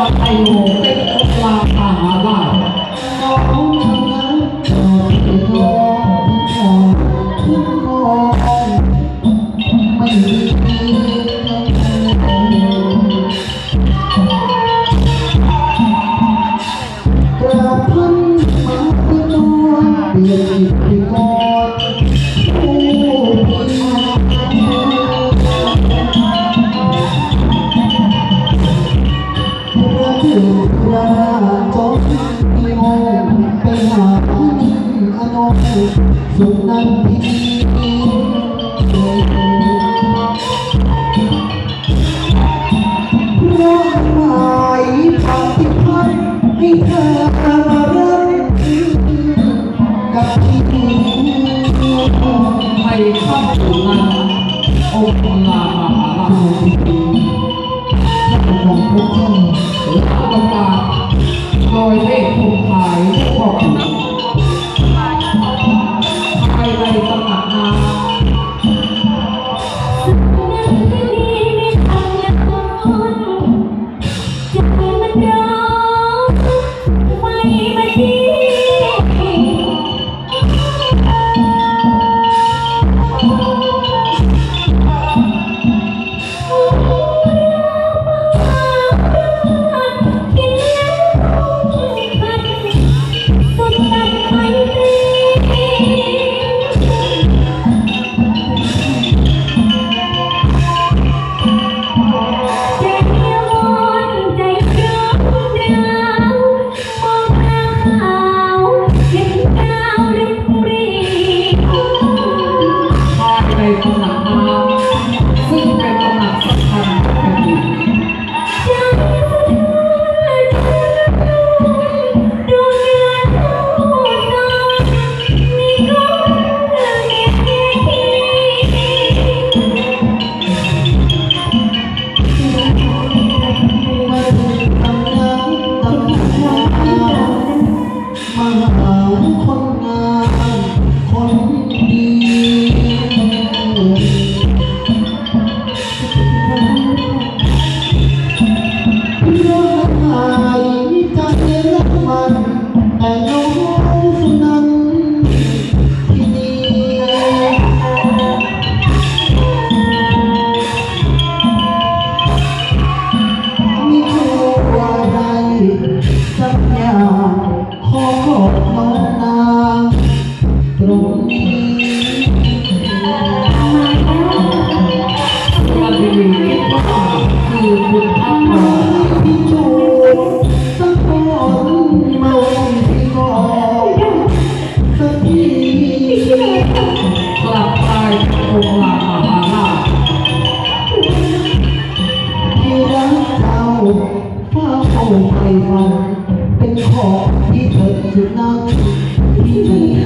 อดไทยโหเป็นคนลาสาบาทก็ต้องทำนะเธอเป็นคน สุดสุดนั้นที่ 山中 สู่ไทยเราเป็นของที่เธอคือหน้าที่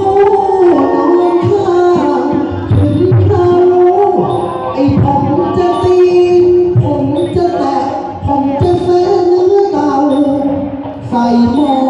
Oh.